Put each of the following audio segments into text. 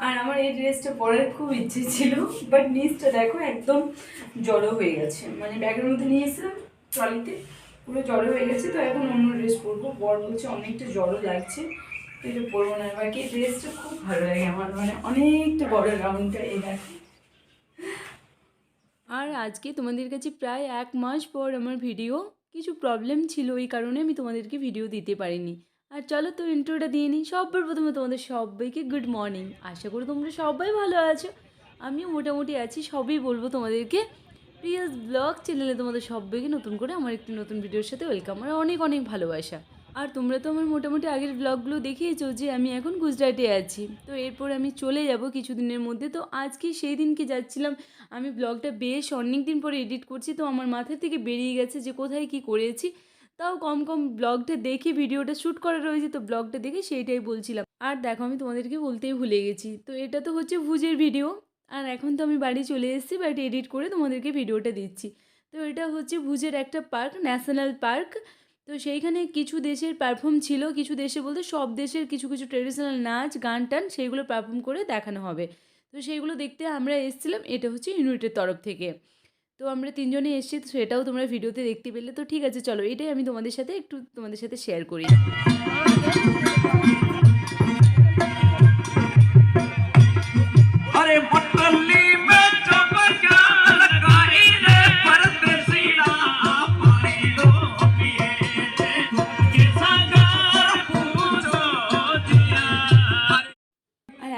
আর আমার এই ড্রেসটা পরার খুব ইচ্ছে ছিল বাট নিচটা দেখো একদম জড়ো হয়ে গেছে। মানে ব্যাগের মধ্যে নিয়ে এসেছিলাম, ট্রলিতে, পুরো জড়ো হয়ে গেছে, তো এখন অন্য ড্রেস পরবো। বড় হচ্ছে অনেকটা জড়ো লাগছে, তো এটা পরবো না। বাকি এই ড্রেসটা খুব ভালো লাগে আমার মানে অনেকটা বড় রাউন্ডটা এই দেখো। আর আজকে তোমাদের কাছে প্রায় এক মাস পর আমার ভিডিও কিছু প্রবলেম ছিল, এই কারণে আমি তোমাদেরকে ভিডিও দিতে পারিনি। আর চলো তো ইন্ট্রোটা দিয়ে নিই। সবার প্রথমে তোমাদের সবাইকে গুড মর্নিং আশা করি তোমরা সবাই ভালো আছো। আমিও মোটামুটি আছি, সবই বলব তোমাদেরকে। প্রিয়াস ব্লগ চ্যানেলে তোমাদের সবাইকে নতুন করে আমার একটি নতুন ভিডিওর সাথে ওয়েলকাম আর অনেক অনেক ভালোবাসা। আর তোমরা তো আমার মোটামুটি আগের ব্লগগুলো দেখিয়েছো যে আমি এখন গুজরাটে আছি। তো এরপর আমি চলে যাব কিছুদিনের মধ্যে। তো আজকে সেই দিনকে যাচ্ছিলাম, আমি ব্লগটা বেশ অনেক দিন পরে এডিট করছি। তো আমার মাথা থেকে বেরিয়ে গেছে যে কোথায় কি করেছি। তাও কম কম ব্লগটা দেখে ভিডিওটা শ্যুট করা রয়েছে, তো ব্লগটা দেখে সেইটাই বলছিলাম। আর দেখো, আমি তোমাদেরকে বলতেই ভুলে গেছি। তো এটা তো হচ্ছে ভুজের ভিডিও। আর এখন তো আমি বাড়ি চলে এসেছি বাট এডিট করে তোমাদেরকে ভিডিওটা দিচ্ছি। তো এটা হচ্ছে ভুজের একটা পার্ক, ন্যাশনাল পার্ক। তো সেইখানে কিছু দেশের পারফর্ম ছিল, কিছু দেশে বলতে সব দেশের কিছু কিছু ট্রেডিশনাল নাচ, গান, টান সেইগুলো পারফর্ম করে দেখানো হবে। তো সেইগুলো দেখতে আমরা এসেছিলাম, এটা হচ্ছে ইউনিটের তরফ থেকে। তো আমরা তিনজনে এসেছি তো সেটাও তোমরা ভিডিওতে দেখতে পেলে। তো ঠিক আছে, চলো এটাই আমি তোমাদের সাথে একটু তোমাদের সাথে শেয়ার করি।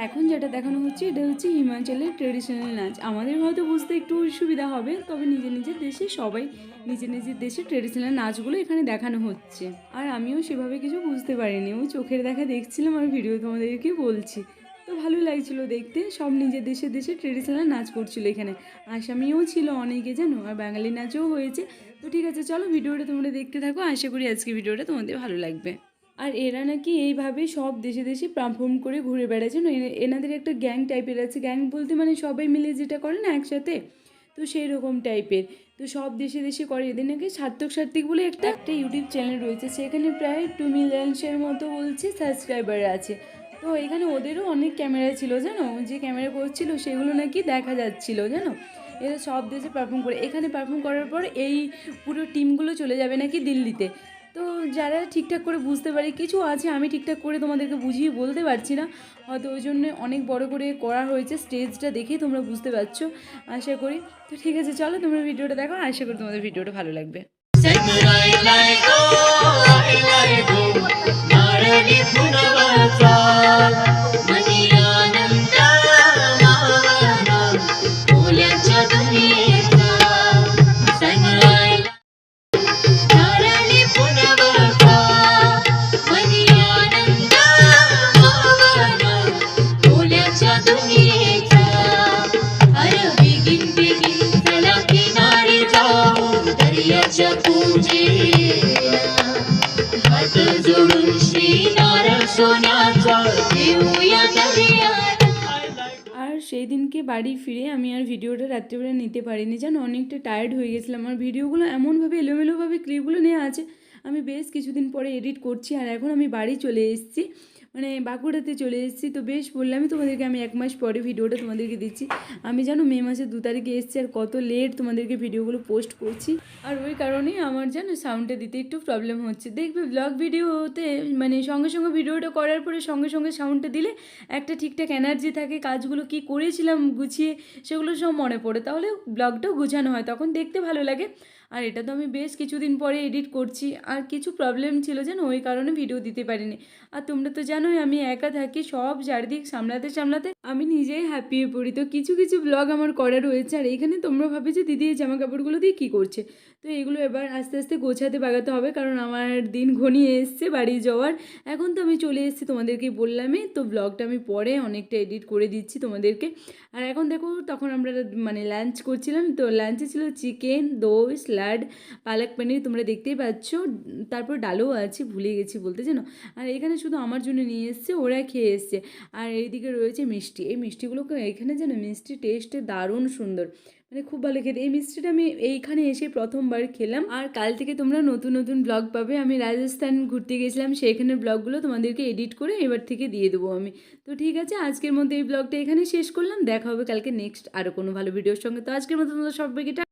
এখন যেটা দেখানো হচ্ছে, এটা হচ্ছে হিমাচলের ট্রেডিশনাল নাচ। আমাদের হয়তো বুঝতে একটু সুবিধা হবে, তবে নিজের নিজের দেশে সবাই নিজের নিজের দেশে ট্রেডিশনাল নাচগুলো এখানে দেখানো হচ্ছে। আর আমিও সেভাবে কিছু বুঝতে পারিনি। ওই চোখের দেখা দেখছিলাম আর ভিডিও তোমাদেরকে বলছি। তো ভালো লাগছিল দেখতে, সব নিজের দেশের দেশে ট্রেডিশনাল নাচ করছিল এখানে। আসামিও ছিল অনেকে জানো, আর বাঙালি নাচও হয়েছে। তো ঠিক আছে, চলো ভিডিওটা তোমরা দেখতে থাকো। আশা করি আজকে ভিডিওটা তোমাদের ভালো লাগবে। আর এরা নাকি এইভাবে সব দেশে দেশে পারফর্ম করে ঘুরে বেড়াচ্ছে। না এ- এনাদের একটা গ্যাং টাইপের আছে। গ্যাং বলতে মানে সবাই মিলে যেটা করে না একসাথে, তো সেই রকম টাইপের তো সব দেশে দেশে করে। এদের নাকি সার্থক সার্থিক বলে একটা একটা ইউটিউব চ্যানেল রয়েছে। সেখানে প্রায় টু মিলিয়নসের মতো বলছে সাবস্ক্রাইবার আছে। তো এখানে ওদেরও অনেক ক্যামেরা ছিল, জানো? যে ক্যামেরা করছিল, সেগুলো নাকি দেখা যাচ্ছিল, জানো? এরা সব দেশে পারফর্ম করে। এখানে পারফর্ম করার পর এই পুরো টিমগুলো চলে যাবে নাকি দিল্লিতে। তো যারা ঠিকঠাক করে বুঝতে পারে, কিছু আছে আমি ঠিকঠাক করে তোমাদেরকে বুঝিয়ে বলতে পারছি না। হয়তো ওই জন্য অনেক বড় করে করা হয়েছে স্টেজটা দেখেই তোমরা বুঝতে পারছ, আশা করি। তো ঠিক আছে, চলো তোমরা ভিডিওটা দেখো, আশা করি তোমাদের ভিডিওটা ভালো লাগবে। हात जोडून श्रीनारायण सोन्याचा देऊया दर्यात আর সেই দিনকে বাড়ি ফিরে আমি আর ভিডিওটা রাত্রিবেলা নিতে পারিনি জানো অনেকটা টায়ার্ড হয়ে গেছিলাম আমার ভিডিওগুলো এমনভাবে এলোমেলোভাবে ক্লিপগুলো নেওয়া আছে আমি বেশ কিছুদিন পরে এডিট করছি আর এখন আমি বাড়ি চলে এসেছি। মানে বাঁকুড়াতে চলে এসেছি। তো বেশ বললামই তোমাদেরকে, আমি এক মাস পরে ভিডিওটা তোমাদেরকে দিচ্ছি। আমি জানো মে মাসের দু তারিখে এসেছি আর কত লেট তোমাদেরকে ভিডিওগুলো পোস্ট করছি। আর ওই কারণেই আমার যেন সাউন্ডটা দিতে একটু প্রবলেম হচ্ছে। দেখবে ব্লগ ভিডিওতে মানে সঙ্গে সঙ্গে ভিডিওটা করার পরে সঙ্গে সঙ্গে সাউন্ডটা দিলে একটা ঠিকঠাক এনার্জি থাকে, কাজগুলো কি করেছিলাম গুছিয়ে সেগুলো সব মনে পড়ে। তাহলে ব্লগটাও গুছানো হয়, তখন দেখতে ভালো লাগে। আর এটা তো আমি বেশ কিছুদিন পরে এডিট করছি। আর কিছু প্রবলেম ছিল যেন ওই কারণে ভিডিও দিতে পারিনি। আর তোমরা তো জানোই আমি একা থাকি, সব চারিদিক সামলাতে সামলাতে আমি নিজেই হ্যাপিয়ে পড়ি। তো কিছু কিছু ব্লগ আমার করা রয়েছে, আর এইখানে তোমরা ভাবে যে দিদি এই জামা কাপড়গুলো দিয়ে কী করছে। তো এগুলো এবার আস্তে আস্তে গোছাতে বাগাতে হবে, কারণ আমার দিন ঘনিয়ে এসছে বাড়ি যাওয়ার। এখন তো আমি চলে এসেছি তোমাদেরকে বললামই, তো ব্লগটা আমি পরে অনেকটা এডিট করে দিচ্ছি তোমাদেরকে। আর এখন দেখো, তখন আমরা মানে লাঞ্চ করছিলাম, তো লাঞ্চে ছিল চিকেন দই স্যালাড পালক পনির, তোমরা দেখতেই পাচ্ছ। তারপর ডালও আছে, ভুলে গেছি বলতে জানো। আর এখানে শুধু আমার জন্য নিয়ে এসছে, ওরা খেয়ে এসছে। আর এইদিকে রয়েছে মিষ্টি। এই মিষ্টিগুলোকে এখানে যেন মিষ্টি টেস্টে দারুণ সুন্দর। মানে খুব ভালো খেতে। এই মিষ্টিটা আমি এইখানে এসে প্রথমবার খেলাম। আর কাল থেকে তোমরা নতুন নতুন ব্লগ পাবে। আমি রাজস্থান ঘুরতে গেছিলাম। সেইখানের ব্লগগুলো তোমাদেরকে এডিট করে এবার থেকে দিয়ে দেবো আমি। তো ঠিক আছে, আজকের মধ্যে এই ব্লগটা এখানে শেষ করলাম। দেখা হবে কালকে নেক্সট আরও কোনো ভালো ভিডিওর সঙ্গে। তো আজকের মতো তোমরা সবাইকে টা-